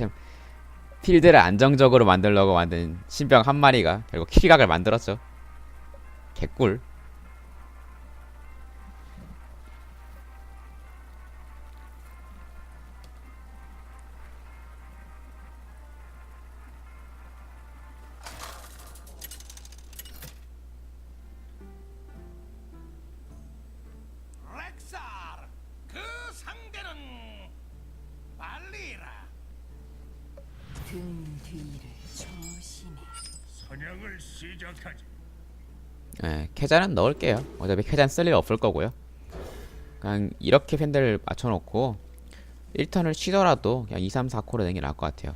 참 필드를 안정적으로 만들려고 만든 신병 한 마리가 결국 킬각을 만들었죠. 개꿀. 등 뒤를 조심해. 사냥을 시작하지 예, 캐자는 넣을게요. 어차피 캐자는 쓸일 없을 거고요. 그냥 이렇게 팬들 맞춰놓고 1턴을 쉬더라도 그냥 2, 3, 4코로 내는 게 나을 것 같아요.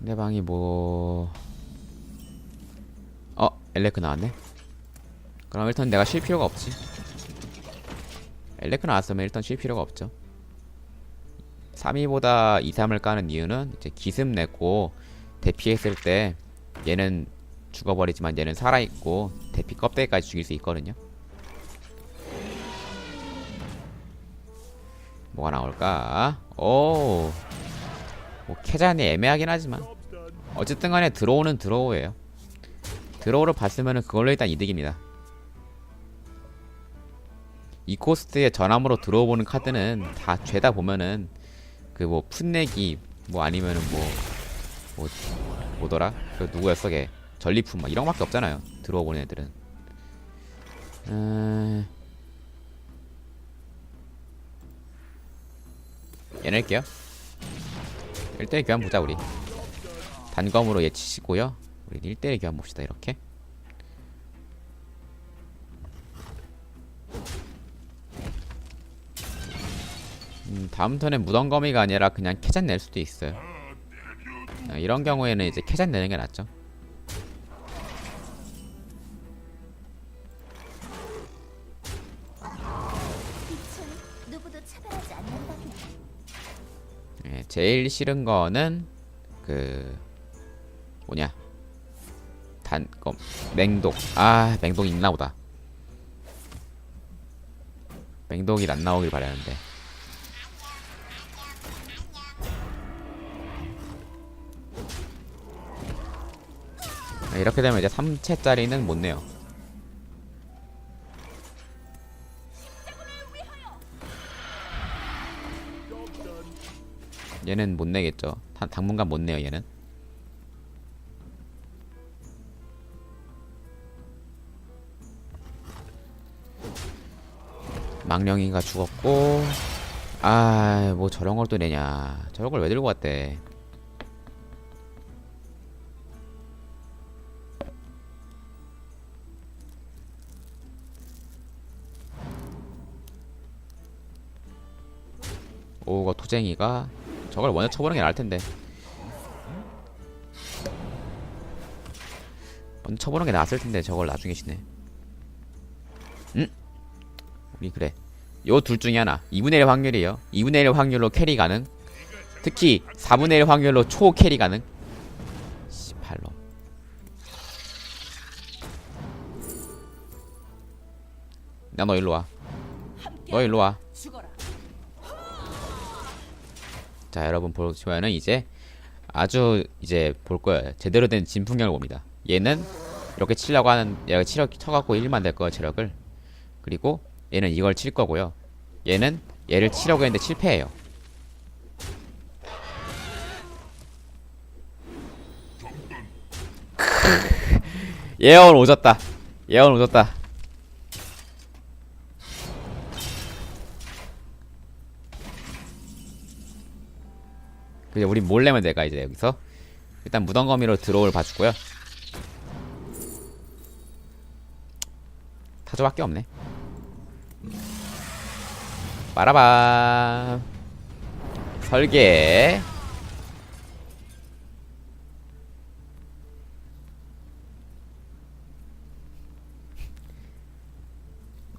상대방이 뭐... 어? 엘레크 나왔네? 그럼 1턴 내가 쉴 필요가 없지. 엘레크 나왔으면 1턴 쉴 필요가 없죠. 3위보다 2, 3을 까는 이유는 이제 기습 냈고 대피했을 때 얘는 죽어버리지만 얘는 살아있고 대피 껍데기까지 죽일 수 있거든요. 뭐가 나올까? 오, 뭐 캐자니 애매하긴 하지만 어쨌든 간에 드로우는 드로우예요. 드로우를 봤으면 그걸로 일단 이득입니다. 이 코스트에 전함으로 들어오는 카드는 다 죄다 보면은 그 뭐 풋내기 뭐 아니면은 뭐뭐 뭐더라? 그 누구였어 걔? 전리품 막 이런 거밖에 없잖아요 들어오는 애들은. 음... 얘 낼게요. 1대1 교환 보자 우리. 단검으로 얘 치시고요. 우리 1대1 교환 봅시다 이렇게 다음 턴에 무덤거미가 아니라 그냥 캐잔 낼 수도 있어요. 아, 이런 경우에는 이제 캐잔 내는 게 낫죠. 예, 제일 싫은 거는 그 뭐냐 단검 맹독 아 맹독 있나 보다. 맹독이 안 나오길 바라는데. 이렇게 되면 이제 3채짜리는 못 내요. 얘는 못 내겠죠. 당- 당분간 못 내요, 얘는. 망령이가 죽었고, 아, 뭐 저런 걸 또 내냐. 저런 걸 왜 들고 왔대. 오가 토쟁이가 저걸 먼저 쳐보는 게 나을 텐데. 먼저 쳐보는 게 나았을 텐데 저걸 나중에 시네. 음? 우리 그래. 요 둘 중에 하나. 2분의 1 확률이에요. 2분의 1 확률로 캐리 가능. 특히 4분의 1 확률로 초 캐리 가능. 씨발로. 야 너 일로 와. 너 일로 와. 자 여러분 보시면은 이제 아주 이제 볼 거예요 제대로 된 진풍경을 봅니다. 얘는 이렇게 치려고 하는 얘가 치려 쳐갖고 1만 될 거예요 체력을. 그리고 얘는 이걸 칠 거고요. 얘는 얘를 치려고 했는데 실패해요. 예언 오졌다. 예언 오졌다 그냥 우리 몰래면 내가 이제 여기서 일단 무덤거미로 드로우를 봐주고요. 타조밖에 없네. 빠라밤 설계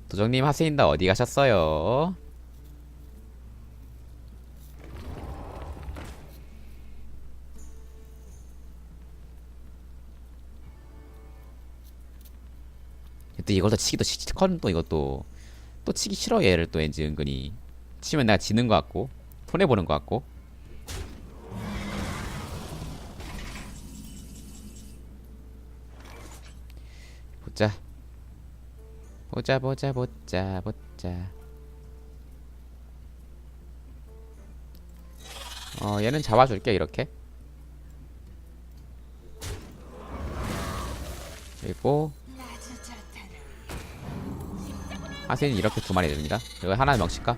도정님 하세인다 어디 가셨어요? 또 이걸 더 치기도 시컨 또 이것도 또 치기 싫어. 얘를 또 왠지 은근히. 치면 내가 지는 것 같고 손해 보는 것 같고. 보자. 보자 보자 보자 보자. 어 얘는 잡아줄게 이렇게. 그리고 하세는 이렇게 두 마리 됩니다. 이거 하나 명칠까?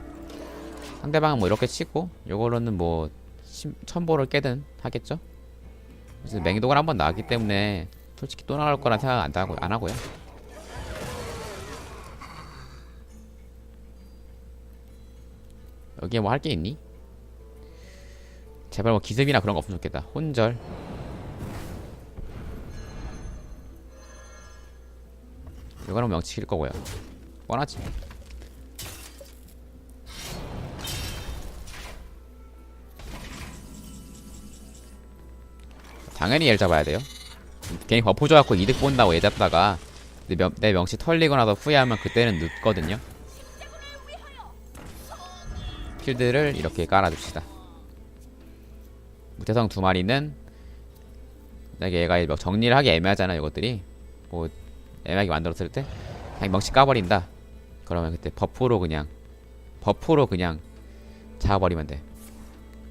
상대방은 뭐 이렇게 치고 요거로는 뭐 심- 천보를 깨든 하겠죠? 그래서 맹독을 한번 나왔기 때문에 솔직히 또 나올 거란 생각 안 하고 안 하고요. 여기에 뭐 할 게 있니? 제발 뭐 기습이나 그런 거 없으면 좋겠다. 혼절. 이거는 명치킬 거고요. 뻔하지. 당연히 얘를 잡아야 돼요. 괜히 버프 줘갖고 이득 본다고 얘 잡다가 내, 명, 내 명치 털리고 나서 후회하면 그때는 늦거든요. 필드를 이렇게 깔아줍시다. 무태성 두 마리는 만약에 얘가 뭐 정리를 하기 애매하잖아 이것들이 뭐 애매하게 만들었을 때 그냥 명치 까버린다 그러면 그때 버프로 그냥 버프로 그냥 잡아버리면 돼.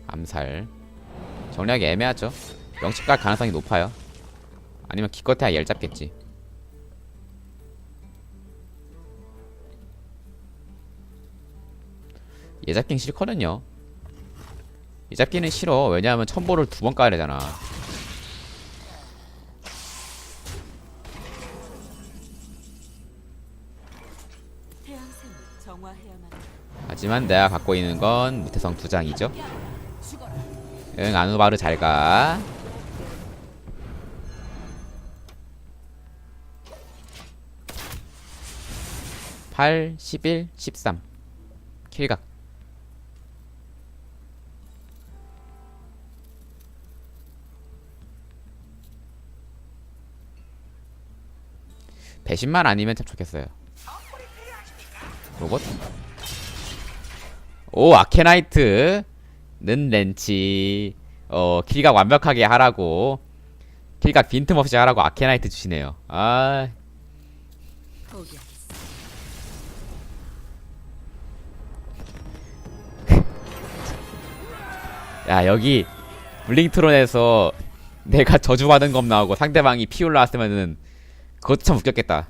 암살. 정리하기 애매하죠? 명치 깔 가능성이 높아요. 아니면 기껏해야 얘를 잡겠지. 얘 잡긴 싫거든요. 얘 잡기는 싫어. 왜냐하면 첨보를 두 번 까야 되잖아 하지만 내가 갖고 있는 건 무태성 두 장이죠. 응, 아누바르 잘 가. 팔, 11, 13. 킬각. 배신만 아니면 참 좋겠어요. 로봇? 오 아케나이트 는 렌치. 어 킬각 완벽하게 하라고. 킬각 빈틈없이 하라고 아케나이트 주시네요. 아. 야 여기 블링트론에서 내가 저주받은 검 나오고 상대방이 피 올라왔으면은 그것도 참 웃겼겠다.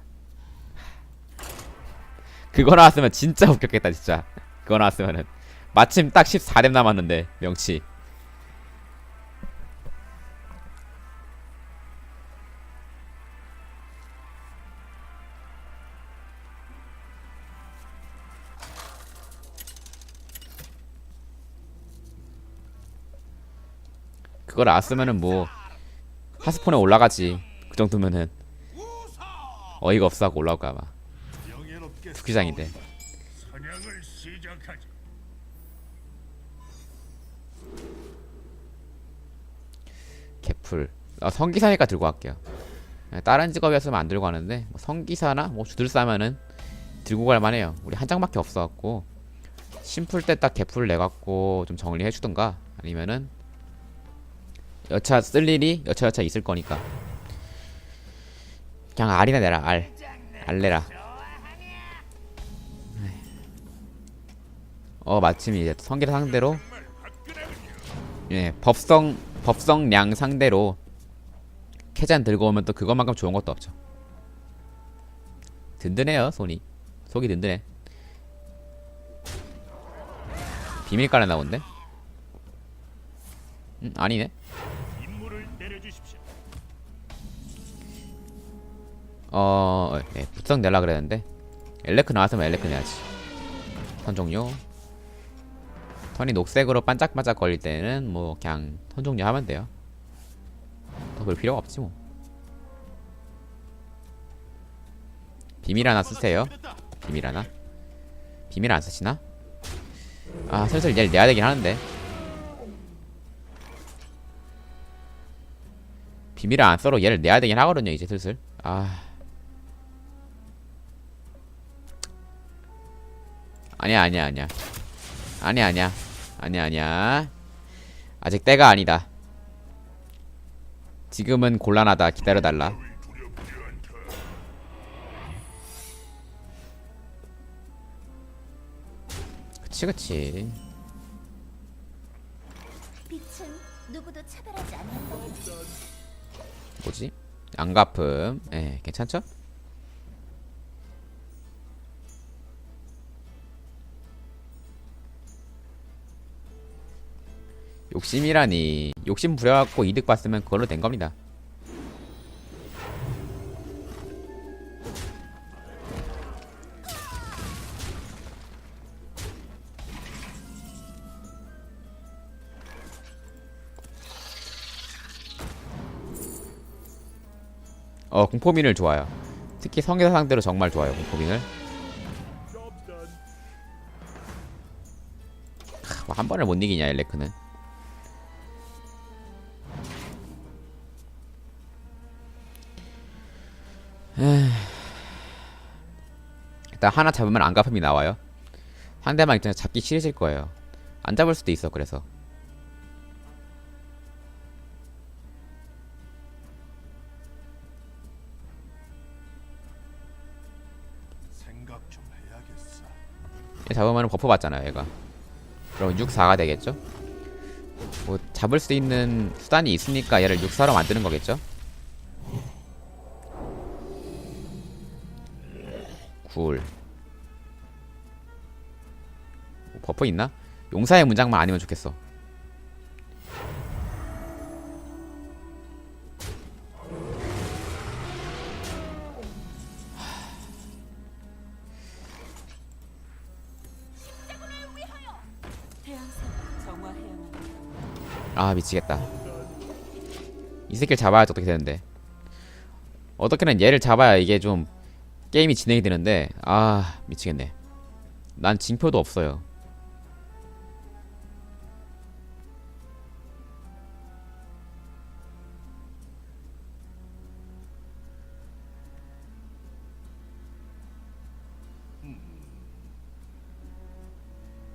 그거 나왔으면 진짜 웃겼겠다 진짜. 그거 나왔으면은 마침 딱 14렙 남았는데 명치. 그거 나왔으면은 뭐 하스폰에 올라가지. 그 정도면은 어이가 없어 하고 올라올까 명예롭게 투기장인데 사냥을 시작하지. 개풀. 아, 성기사니까 들고 갈게요. 다른 직업이었으면 안 들고 가는데 뭐 성기사나 뭐 주들 싸면은 들고 갈 만 해요. 우리 한 장밖에 없어갖고. 심플 때 딱 개풀 내갖고 좀 정리해 주던가 아니면은 여차 쓸 일이 여차 여차 있을 거니까. 그냥 알이나 내라 알. 알 내라. 어 마침 이제 성기사 상대로 예 법성 법성량 상대로 캐잔 들고 오면 또 그것만큼 좋은 것도 없죠 든든해요 손이 속이 든든해 비밀 깔아 나온데 음 아니네. 어, 예, 부석 내려 그랬는데 엘레크 나왔으면 엘레크 내야지. 턴 종료. 턴이 녹색으로 반짝반짝 거릴 때는 뭐 그냥 턴 종료 하면 돼요. 더 볼 필요가 없지 뭐. 비밀 하나 쓰세요. 비밀 하나. 비밀 안 쓰시나? 아 슬슬 얘를 내야 되긴 하는데. 비밀을 안 써로 얘를 내야 되긴 하거든요 이제 슬슬. 아. 아니야 아니야 아니야 아니야 아니야 아니야 아니야 아직 때가 아니다 지금은 곤란하다 기다려달라 그치 그치 빛은 누구도 차별하지 않는다. 뭐지? 안 갚음 예 괜찮죠? 욕심이라니. 욕심 부려갖고 이득 봤으면 그걸로 된 겁니다. 어 공포민을 좋아요. 특히 성의사 상대로 정말 좋아요 공포민을. 크, 한 번을 못 이기냐 엘레크는 일단 하나 잡으면 안갚음이 나와요 상대방 입장에서 잡기 싫으실 거예요 안 잡을 수도 있어 그래서. 얘 잡으면 버프 받잖아요 얘가 그럼 6, 4가 되겠죠? 뭐 잡을 수 있는 수단이 있으니까 얘를 6, 4로 만드는 거겠죠? 굴뭐 버프 있나? 용사의 문장만 아니면 좋겠어. 아 미치겠다 이 새끼를 잡아야지 어떻게 되는데 어떻게든 얘를 잡아야 이게 좀 게임이 진행이 되는데 아 미치겠네. 난 징표도 없어요.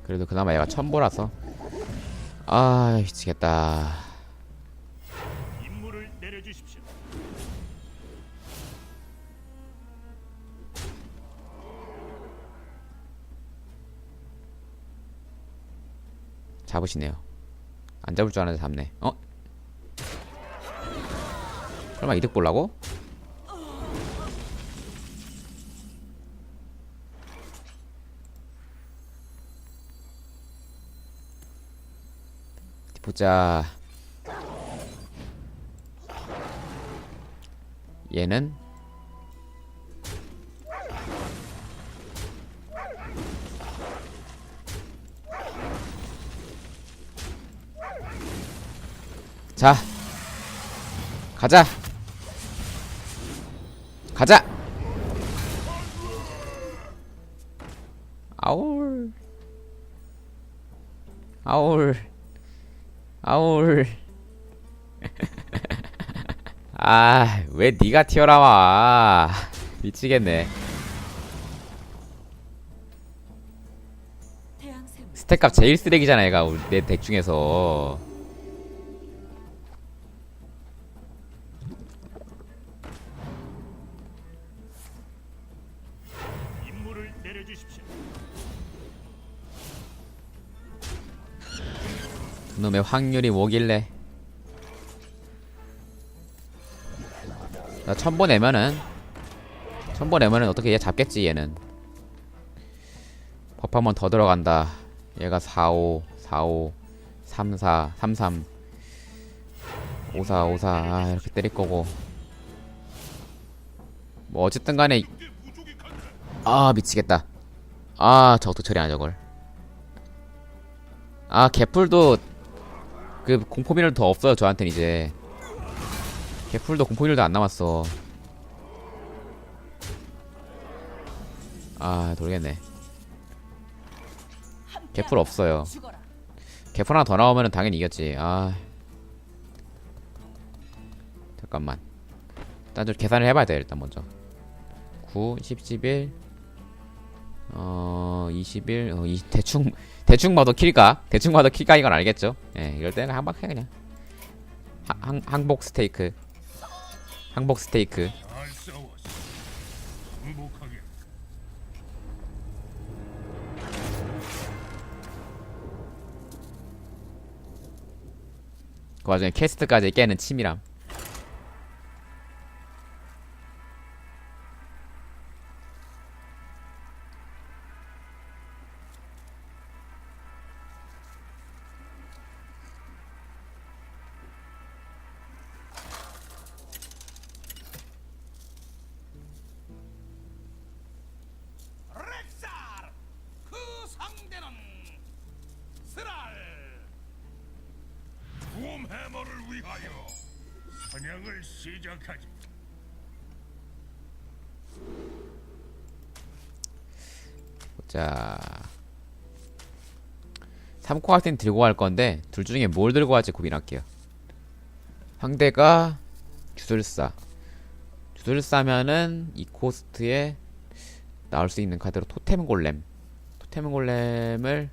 그래도 그나마 얘가 첨보라서. 아 미치겠다 잡으시네요 안 잡을 줄 알았는데 잡네 어? 설마 이득 보려고? 보자 얘는 자 가자. 가자. 아울. 아울. 아울. 아왜 니가 튀어나와? 미치겠네. 스택값 제일 쓰레기잖아 얘가. 내덱 중에서 그놈의 확률이 뭐길래? 나 천보 내면은 천보 내면은 어떻게 얘 잡겠지 얘는? 법한번 더 들어간다. 얘가 45 45 34 33 54 54 아, 이렇게 때릴 거고. 뭐 어쨌든 간에 아 미치겠다. 아 저것도 처리하나 저걸. 아 개풀도 그 공포민을 더 없어요 저한텐 이제. 개풀도 공포민을도 안 남았어. 아 모르겠네. 개풀 없어요. 개풀 하나 더 나오면 당연히 이겼지. 아. 잠깐만. 일단 좀 계산을 해봐야 돼 일단 먼저. 9 10 11 어 21, 어, 이, 대충 대충 봐도 킬가 대충 봐도 킬가 이건 알겠죠? 예 이럴 때는 항복해 그냥 하, 항 항복 스테이크 항복 스테이크. 그 와중에 캐스트까지 깨는 치밀함 위하여 사냥을 시작하지. 자 3코 같은 들고 갈 건데 둘 중에 뭘 들고 갈지 고민할게요. 상대가 주술사 주술사면은 이 코스트에 나올 수 있는 카드로 토템 골렘. 토템 골렘을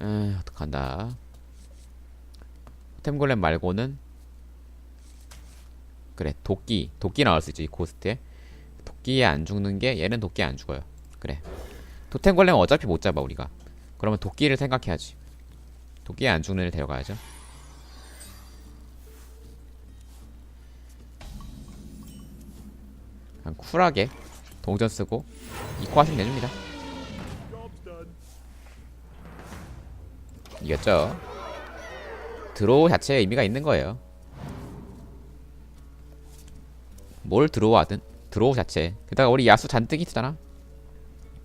에 어떡한다. 토 템 골렘 말고는 그래 도끼 도끼 나올 수 있지 이 코스트에. 도끼에 안 죽는 게 얘는 도끼에 안 죽어요. 그래. 토템 골렘은 어차피 못 잡아 우리가. 그러면 도끼를 생각해야지. 도끼에 안 죽는 애를 데려가야죠. 그냥 쿨하게 동전 쓰고 이코 하시면 내줍니다. 이겼죠 드로우 자체에 의미가 있는 거예요. 뭘 드로우 하든 드로우 자체. 게다가 우리 야수 잔뜩 있잖아.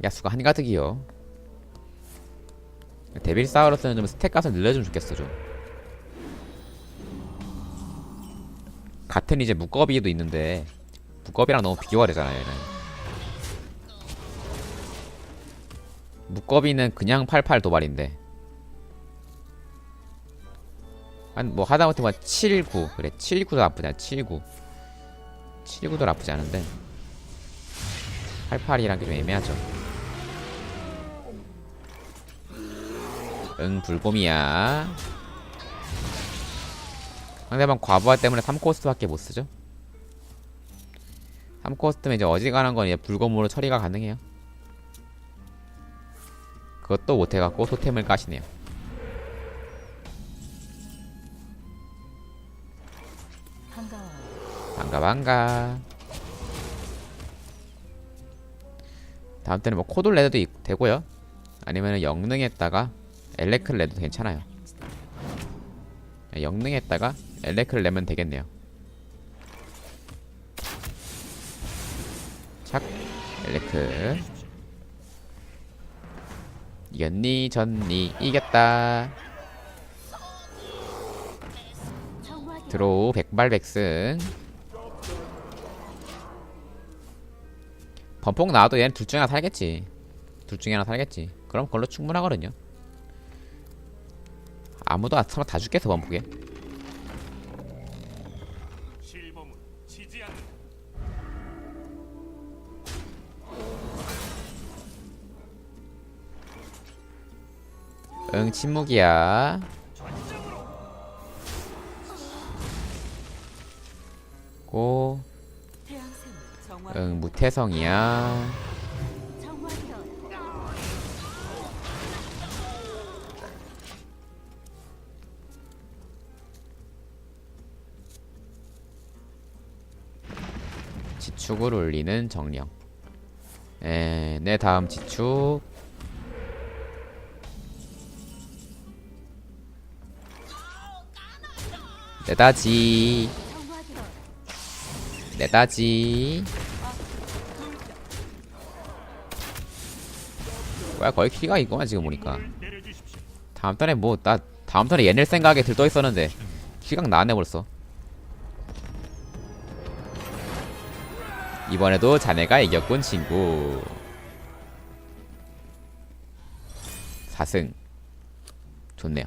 야수가 한가득이요. 데빌 사우러스는 좀 스택 값을 늘려주면 좋겠어 좀. 같은 이제 무거비도 있는데 무거비랑 너무 비교가 되잖아요 얘는. 무거비는 그냥 88 도발인데 한 뭐 하다못해 뭐 79 그래 79도 나쁘지 않아. 79 79도 나쁘지 않은데. 88이란 게좀 애매하죠. 응 불곰이야. 상대방 과부하 때문에 3코스트밖에 못쓰죠? 3코스트면 이제 어지간한 건 이제 불곰으로 처리가 가능해요. 그것도 못해갖고 토템을 까시네요 반가 반가. 다음 때는 뭐 코돌 레드도 있- 되고요. 아니면 영능했다가 엘레크를 내도 괜찮아요. 영능했다가 엘레크를 내면 되겠네요. 착 엘레크. 이겼니 졌니 이겼다. 드로우 백발백승 범폭 나와도 얘는 둘 중에 하나 살겠지 둘 중에 하나 살겠지 그럼 그걸로 충분하거든요 아무도 안 서로 다 죽겠어 않는다. 응 침묵이야 고. 응 무태성이야. 지축을 올리는 정령. 에, 내 다음 지축. 내다지. 정화기 내다지 뭐야 거의 키가 있구만 지금 보니까. 다음 턴에 뭐 나 다음 턴에 얘낼 생각에 들떠 있었는데 키각 나왔네 벌써. 이번에도 자네가 이겼군 친구. 4승. 좋네요